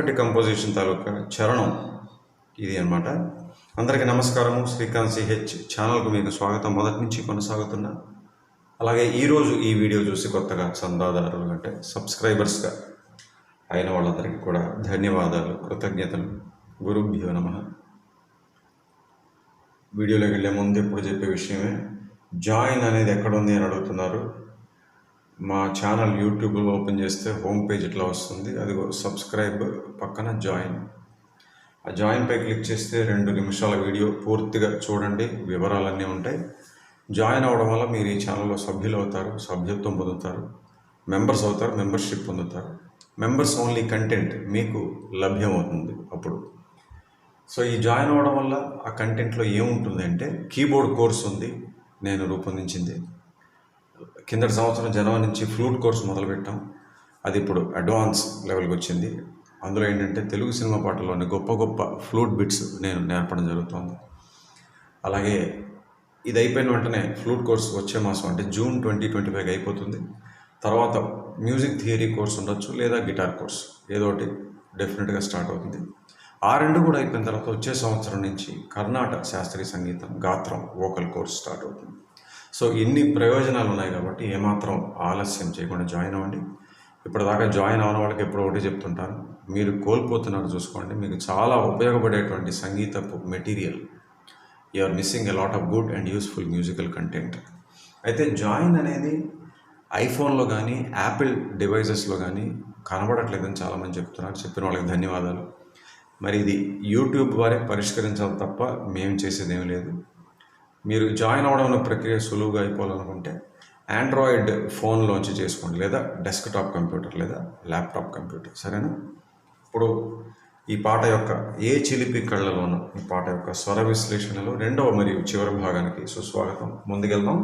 చక్కటి కంపోజిషన్ తాలూకా చరణం ఇది అనమాట అందరికీ నమస్కారము. శ్రీకాంత్ సిహెచ్ ఛానల్కు మీకు స్వాగతం. మొదటి నుంచి కొనసాగుతున్నా అలాగే ఈరోజు ఈ వీడియో చూసి కొత్తగా చందాదారులు అంటే సబ్స్క్రైబర్స్గా అయిన వాళ్ళందరికీ కూడా ధన్యవాదాలు కృతజ్ఞతలు. గురుభ్యో నమ. వీడియోలోకి వెళ్ళే ముందు ఎప్పుడు చెప్పే విషయమే జాయిన్ అనేది ఎక్కడ ఉంది అని అడుగుతున్నారు? మా ఛానల్ యూట్యూబ్లో ఓపెన్ చేస్తే హోమ్ పేజ్ ఇట్లా వస్తుంది. అది సబ్స్క్రైబ్ పక్కన జాయిన్. ఆ జాయిన్ పై క్లిక్ చేస్తే రెండు నిమిషాల వీడియో పూర్తిగా చూడండి. వివరాలన్నీ ఉంటాయి. జాయిన్ అవ్వడం వల్ల మీరు ఈ ఛానల్లో సభ్యులు అవుతారు సభ్యత్వం పొందుతారు మెంబర్స్ అవుతారు మెంబర్షిప్ పొందుతారు. మెంబర్స్ ఓన్లీ కంటెంట్ మీకు లభ్యమవుతుంది అప్పుడు. సో ఈ జాయిన్ అవ్వడం వల్ల ఆ కంటెంట్లో ఏముంటుంది అంటే కీబోర్డ్ కోర్స్ ఉంది. నేను రూపొందించింది. కిందటి సంవత్సరం జనవరి నుంచి ఫ్లూట్ కోర్స్ మొదలుపెట్టాం. అది ఇప్పుడు అడ్వాన్స్ లెవెల్కి వచ్చింది. అందులో ఏంటంటే తెలుగు సినిమా పాటల్లోని గొప్ప గొప్ప ఫ్లూట్ బిట్స్ నేను నేర్పడం జరుగుతుంది. అలాగే ఇది అయిపోయిన వెంటనే ఫ్లూట్ కోర్స్ వచ్చే మాసం అంటే జూన్ ట్వంటీ ట్వంటీ ఫైవ్ అయిపోతుంది. తర్వాత మ్యూజిక్ థియరీ కోర్స్ ఉండొచ్చు లేదా గిటార్ కోర్స్ ఏదో ఒకటి డెఫినెట్గా స్టార్ట్ అవుతుంది. ఆ రెండు కూడా అయిపోయిన తర్వాత వచ్చే సంవత్సరం నుంచి కర్ణాటక శాస్త్రీయ సంగీతం గాత్రం వోకల్ కోర్స్ స్టార్ట్ అవుతుంది. సో ఇన్ని ప్రయోజనాలు ఉన్నాయి కాబట్టి ఏమాత్రం ఆలస్యం చేయకుండా జాయిన్ అవ్వండి. ఇప్పటిదాకా జాయిన్ అవ్వని వాళ్ళకి ఎప్పుడు ఒకటి చెప్తుంటాను. మీరు కోల్పోతున్నారు చూసుకోండి. మీకు చాలా ఉపయోగపడేటువంటి సంగీతపు material. You are missing a lot of good and useful musical content అయితే జాయిన్ అనేది ఐఫోన్లో కానీ యాపిల్ డివైజెస్లో కానీ కనబడట్లేదని చాలామంది చెప్తున్నారు. చెప్పిన వాళ్ళకి ధన్యవాదాలు. మరి ఇది యూట్యూబ్ వారే పరిష్కరించాలి తప్ప మేము చేసేది లేదు. మీరు జాయిన్ అవ్వడం అనే ప్రక్రియ సులువుగా అయిపోవాలనుకుంటే ఆండ్రాయిడ్ ఫోన్లోంచి చేసుకోండి లేదా డెస్క్టాప్ కంప్యూటర్ లేదా ల్యాప్టాప్ కంప్యూటర్ సరేనా? ఇప్పుడు ఈ పాట యొక్క ఏ చిలిపి కళ్ళలోనూ ఈ పాట యొక్క స్వర విశ్లేషణలో రెండవ మరియు చివరి భాగానికి సుస్వాగతం. ముందుకెళ్దాం.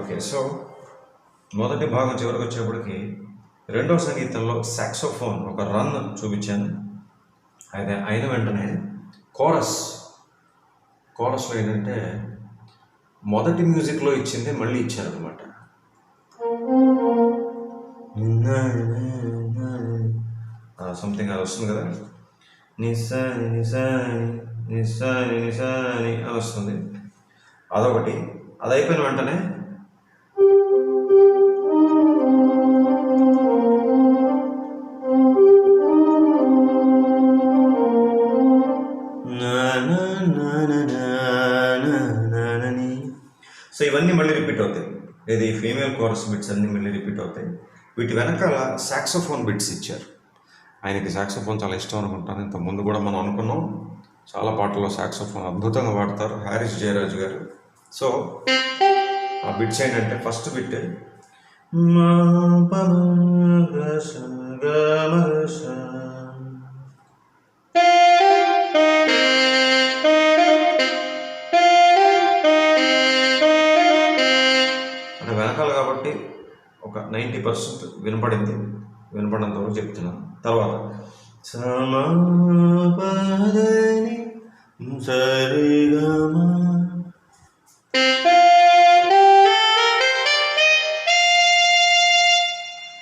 ఓకే సో మొదటి భాగం చివరికి వచ్చేప్పటికి రెండవ సంగీతంలో సాక్సోఫోన్ ఒక రన్ చూపించాను. అయితే అయిన వెంటనే కోరస్. కోరస్లో ఏంటంటే మొదటి మ్యూజిక్లో ఇచ్చింది మళ్ళీ ఇచ్చారనమాట సంథింగ్ అది వస్తుంది కదా? నిసాని నిసాని నిసాని నిసాని అని వస్తుంది. అదొకటి. అది అయిపోయిన వెంటనే రిపీట్ అవుతాయి. ఇది ఫీమేల్ కోరస్ బిట్స్ అన్నీ మళ్ళీ రిపీట్ అవుతాయి. వీటి వెనకాల సాక్సోఫోన్ బిట్స్ ఇచ్చారు. ఆయనకి సాక్సోఫోన్ చాలా ఇష్టం అనుకుంటాను. ఇంతకుముందు ముందు కూడా మనం అనుకున్నాం. చాలా పాటల్లో సాక్సోఫోన్ అద్భుతంగా వాడతారు హారిస్ జయరాజు గారు. సో ఆ బిట్స్ ఏంటంటే ఫస్ట్ బిట్ మా ఒక నైంటీ పర్సెంట్ వినపడింది. వినపడినంత వరకు చెప్తున్నాను. తర్వాత సమాపదని సరిగమా.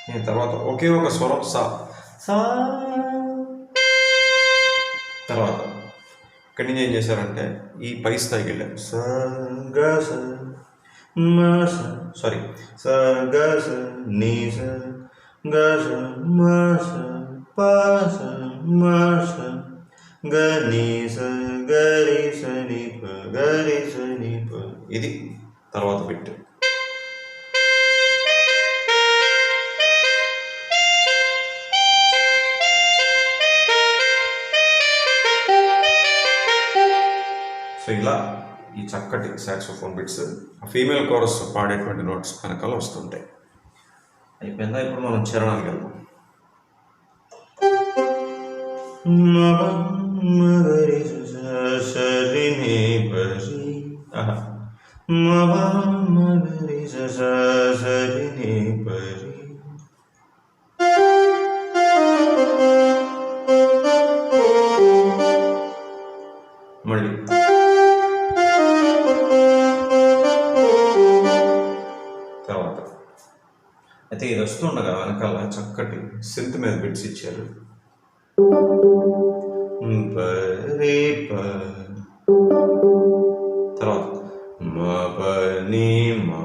నేను తర్వాత ఒకే ఒక స్వరం సా. సా. తర్వాత ఇక్కడి నుంచి ఏం చేశారంటే ఈ పై స్థాయికి వెళ్ళాం స. గ స మ స సారీ స గ స ని స గ స మ స ప స మ స గ ని స గ రి స ని ప గ రి స ని ప ఇది తర్వాత పెట్టు సో ఇలా ఈ చక్కటి సాక్సోఫోన్ బిట్స్ ఫీమేల్ కోరస్ పాడేటువంటి నోట్స్ వెనకాల వస్తుంటాయి. అయిపోయిందా? ఇప్పుడు మనం చరణానికి వెళ్దాం. ఆహా. లిరిక్స్ ఇచ్చారు తర్వాత మా ప మా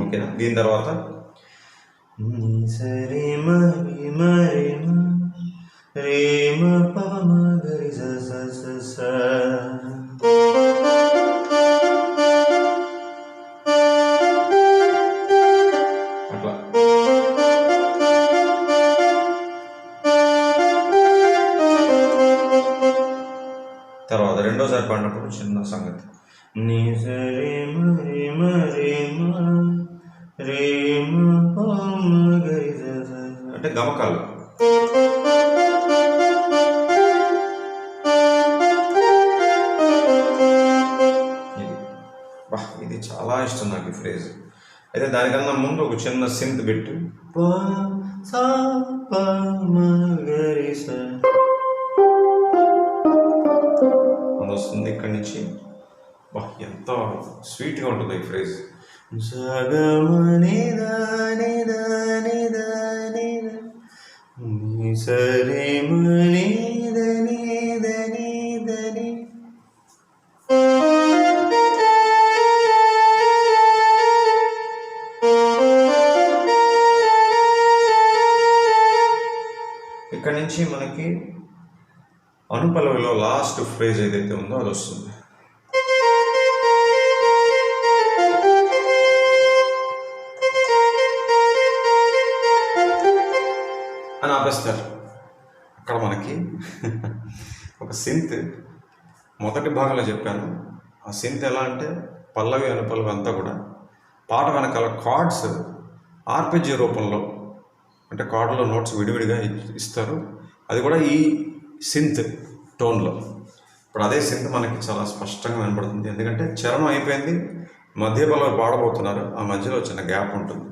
ఓకేనా? దీని తర్వాత సరే మరి మరి అంటే గమకాలు. ఇది. ఇది చాలా ఇష్టం నాకు ఈ ఫ్రేజ్. అయితే దానికన్నా ముందు ఒక చిన్న సింత్ బిట్ స్వీట్గా ఉంటుంది ఈ ఫ్రేజ్. సరే మని దని దని దని ఇక్కడ నుంచి మనకి అనుపలవిలో లాస్ట్ ఫ్రేజ్ ఏదైతే ఉందో అది వస్తుంది. ఆపేస్తారు అక్కడ మనకి ఒక సింత్ మొదటి భాగంలో చెప్పాను. ఆ సింత్ ఎలా అంటే పల్లవి అనుపల్లవి అంతా కూడా పాట వెనకాల కార్డ్స్ ఆర్పిజి రూపంలో అంటే కార్డులో నోట్స్ విడివిడిగా ఇస్తారు. అది కూడా ఈ సింత్ టోన్లో. ఇప్పుడు అదే సింత్ మనకి చాలా స్పష్టంగా వినపడుతుంది. ఎందుకంటే చరణం అయిపోయింది మధ్య పల్లవి పాడబోతున్నారు. ఆ మధ్యలో చిన్న గ్యాప్ ఉంటుంది.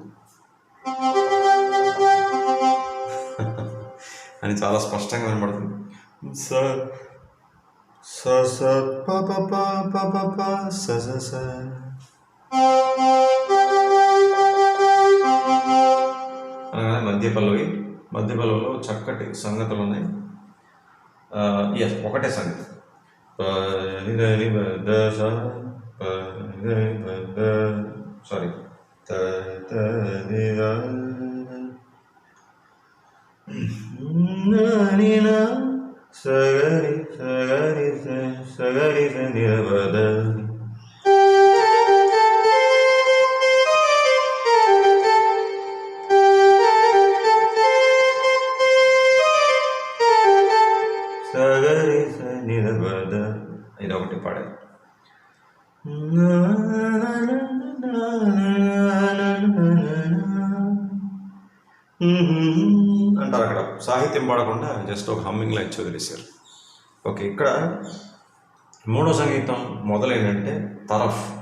అని చాలా స్పష్టంగా వినబడుతుంది. స స స ప ప ప ప ప ప స స స. అనగానే మధ్య పల్లవి మధ్య పల్లవిలో చక్కటి సంగతులు ఉన్నాయి ఎస్ ఒకటే సంగతి. ప ని ద ని బ ని సారీ സഗരി സഗരി സഗരി സഗരി നിരവധ ഇതൊക്കെ പാടാം Mm-hmm. అంటారు అక్కడ. సాహిత్యం పాడకుండా జస్ట్ ఒక హమ్మింగ్ లైన్ వదిలేశారు ఓకే ఇక్కడ మూడో సంగీతం మొదలైందంటే తరఫ్.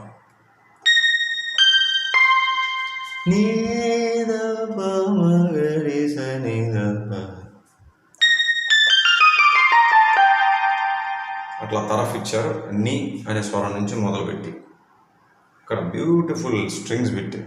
అట్లా తరఫ్ ఇచ్చారు నీ అనే స్వరం నుంచి మొదలుపెట్టి. ఇక్కడ బ్యూటిఫుల్ స్ట్రింగ్స్ పెట్టి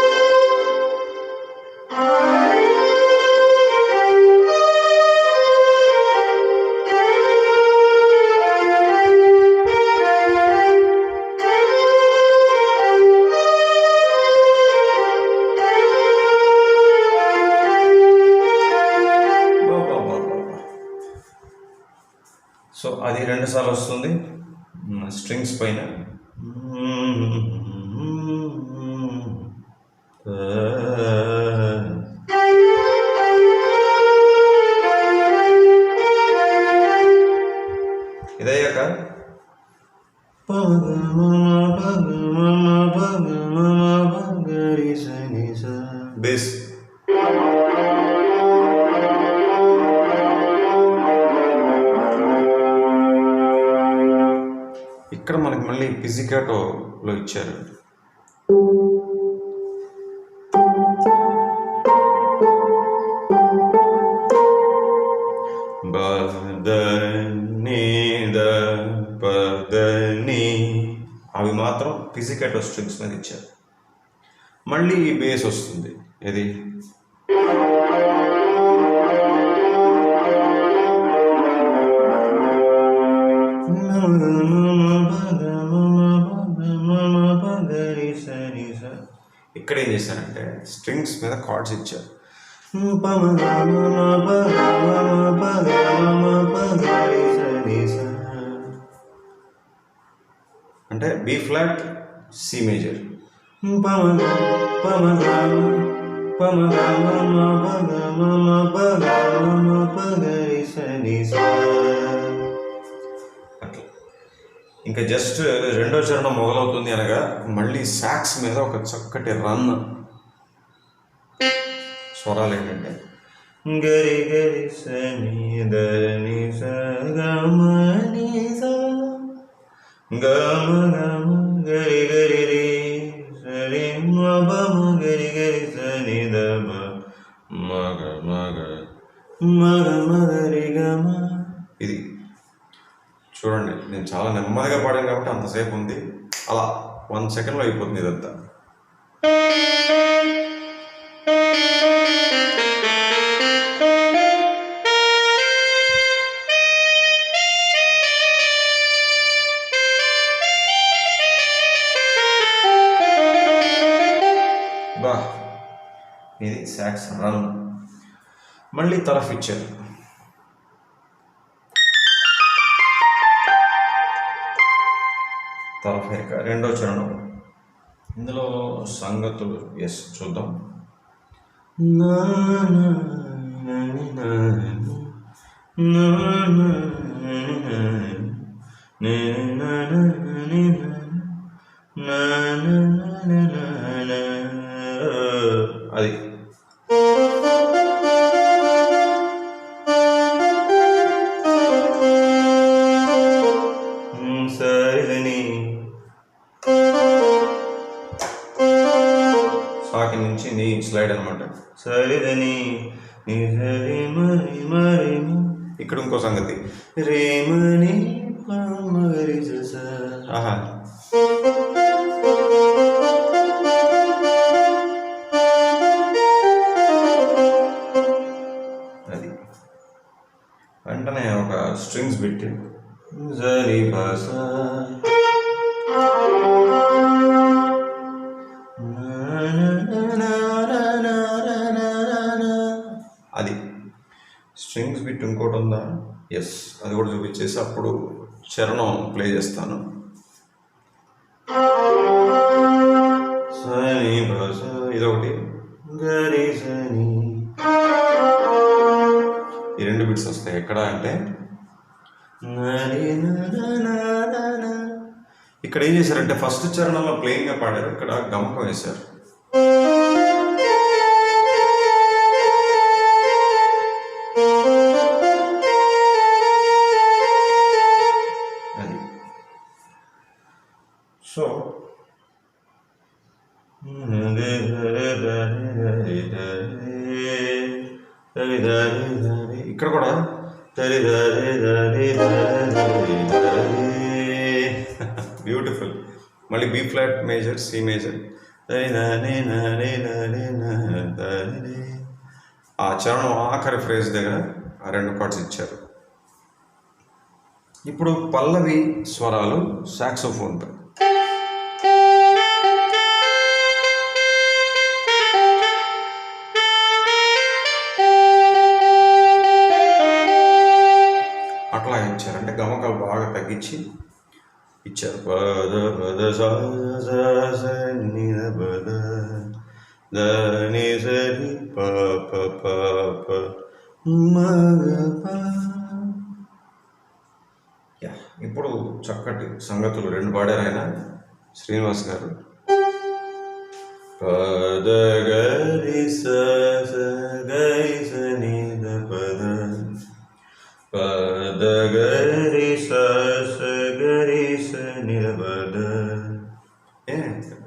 అది రెండు సార్లు వస్తుంది. స్ట్రింగ్స్ పైన. ఇక్కడ మనకి మళ్ళీ పిజికాటోలో ఇచ్చారు. ద అవి మాత్రం పిజికాటో స్ట్రింగ్స్ మీద ఇచ్చారు. మళ్ళీ ఈ బేస్ వస్తుంది. ఇది ఇక్కడ ఏం చేశారంటే స్ట్రింగ్స్ మీద కార్డ్స్ ఇచ్చారు. అంటే బి ఫ్లాట్ సి మేజర్. అట్లా ఇంకా జస్ట్ రెండో చరణం మొదలవుతుంది అనగా మళ్ళీ సాక్స్ మీద ఒక చక్కటి రన్. స్వరాలు ఏంటంటే? గరి గరి సని దని స. గమ గమ గరి గరి రే సరి మ గరి గరి సని ద బ మగ మగ. మగ మగ చూడండి నేను చాలా నెమ్మదిగా పాడాను కాబట్టి అంతసేపు ఉంది. అలా వన్ సెకండ్లో అయిపోతుంది ఇదంతా. బా ఇది సాక్స్ రన్ మళ్ళీ తరఫ్ ఇచ్చారు. తరఫేక రెండో చరణం ఇందులో సంగతులు ఎస్ చూద్దాం అది స్లైడ్ అనమాట సరిదని ఇక్కడ ఇంకో సంగతి. రేమని ఆహా. అది. వెంటనే ఒక స్ట్రింగ్స్ పెట్టి. జరి భాష స్ట్రింగ్స్ బిట్ ఇంకోటి ఉందా? ఎస్ అది కూడా చూపించేసి అప్పుడు చరణం ప్లే చేస్తాను. సని భాష ఇదొకటి. గరి సని. ఈ రెండు బిట్స్ వస్తాయి. ఎక్కడ అంటే? ఇక్కడ ఏం చేశారంటే ఫస్ట్ చరణంలో ప్లేయింగ్గా పాడారు. ఇక్కడ గమకం వేశారు. ఫ్లాట్ మేజర్ సి మేజర్ ఆ చరణం ఆఖరి ఫ్రేజ్ దగ్గర ఆ రెండు కార్డ్స్ ఇచ్చారు. ఇప్పుడు పల్లవి స్వరాలు సాక్సోఫోన్పై అట్లా ఇచ్చారంటే గమకాలు బాగా తగ్గించి ఇచ్చారు. పద పద స స ద పద ద. ని స రి ప. యా ఇప్పుడు చక్కటి సంగతులు రెండు పాడారు ఆయన శ్రీనివాస్ గారు. పద గరి స స గరి పద పద గరి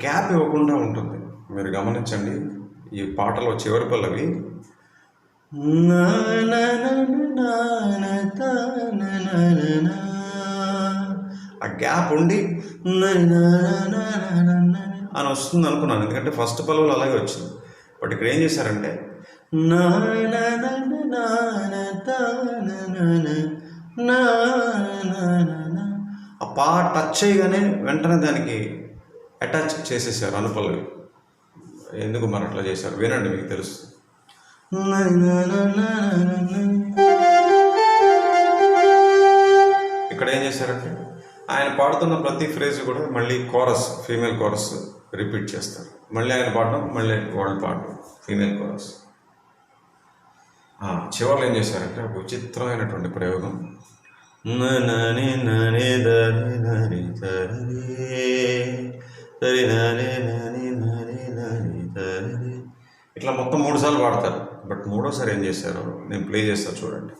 గ్యాప్ ఇవ్వకుండా ఉంటుంది మీరు గమనించండి ఈ పాటలో చివరి పల్లవి నా నా నా ఆ గ్యాప్ ఉండి నా నా నా నా నా అని వస్తుంది అనుకున్నాను ఎందుకంటే ఫస్ట్ పల్లవులు అలాగే వచ్చింది బట్ ఇక్కడ ఏం చేశారంటే నా నా నా నా నా. ఆ పా టచ్ చేయగానే వెంటనే దానికి అటాచ్ చేసేసారు అనుపల్లవి ఎందుకు మరి అట్లా చేశారు? వినండి మీకు తెలుసు. ఇక్కడ ఏం చేశారంటే ఆయన పాడుతున్న ప్రతి ఫ్రేజ్ కూడా మళ్ళీ కోరస్ ఫీమేల్ కోరస్ రిపీట్ చేస్తారు. మళ్ళీ ఆయన పాడడం మళ్ళీ వాళ్ళు పాడడం ఫీమేల్ కోరస్. చివరిలో ఏం చేశారంటే ఒక విచిత్రమైనటువంటి ప్రయోగం. ననని నని దని నని ఇట్లా మొత్తం మూడు సార్లు పాడతారు. బట్ మూడోసారి ఏం చేశారు నేను ప్లే చేస్తాను చూడండి.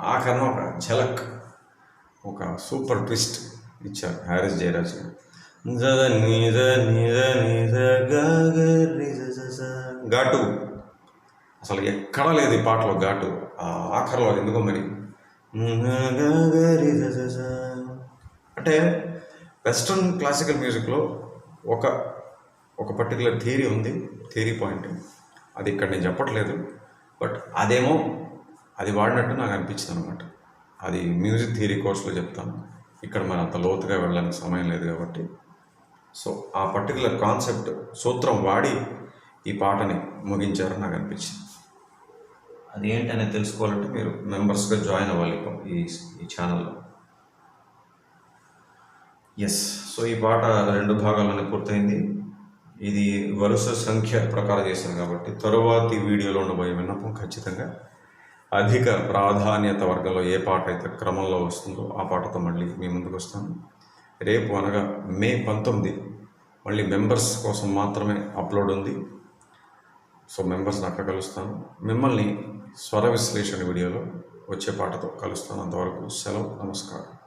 ఆ కర్మ ఒక ఝలక్ ఒక సూపర్ ట్విస్ట్ ఇచ్చారు హ్యారిస్ జయరాజ్ గారు. జగ నిజ నిజ నిజ ఘాటు. అసలు ఎక్కడా లేదు ఈ పాటలో ఘాటు. ఆ ఆఖరిలో ఎందుకో మరి? అంటే వెస్ట్రన్ క్లాసికల్ మ్యూజిక్లో ఒక ఒక పర్టికులర్ థియరీ ఉంది థియరీ పాయింట్. అది ఇక్కడ నేను చెప్పట్లేదు బట్ అదేమో అది వాడినట్టు నాకు అనిపించింది అనమాట అది మ్యూజిక్ థియరీ కోర్సులో చెప్తాను. ఇక్కడ మరి అంత లోతుగా వెళ్ళడానికి సమయం లేదు కాబట్టి. సో ఆ పర్టికులర్ కాన్సెప్ట్ సూత్రం వాడి ఈ పాటని ముగించారని నాకు అనిపించింది. అది ఏంటనేది తెలుసుకోవాలంటే మీరు మెంబర్స్గా జాయిన్ అవ్వాలి ఈ ఈ ఛానల్లో. ఎస్ సో ఈ పాట రెండు భాగాల్లోనే పూర్తయింది. ఇది వరుస సంఖ్య ప్రకారం చేశాను కాబట్టి తరువాతి వీడియోలో ఉండబోయే విన్నపం ఖచ్చితంగా అధిక ప్రాధాన్యత వర్గంలో ఏ పాట అయితే క్రమంలో వస్తుందో ఆ పాటతో మళ్ళీ మీ ముందుకు వస్తాను. రేపు అనగా మే పంతొమ్మిది మళ్ళీ మెంబర్స్ కోసం మాత్రమే అప్లోడ్ ఉంది. సో మెంబర్స్ని అక్కడ కలుస్తాను. మిమ్మల్ని స్వర విశ్లేషణ వీడియోలో వచ్చే పాటతో కలుస్తాను. అంతవరకు సెలవు నమస్కారం.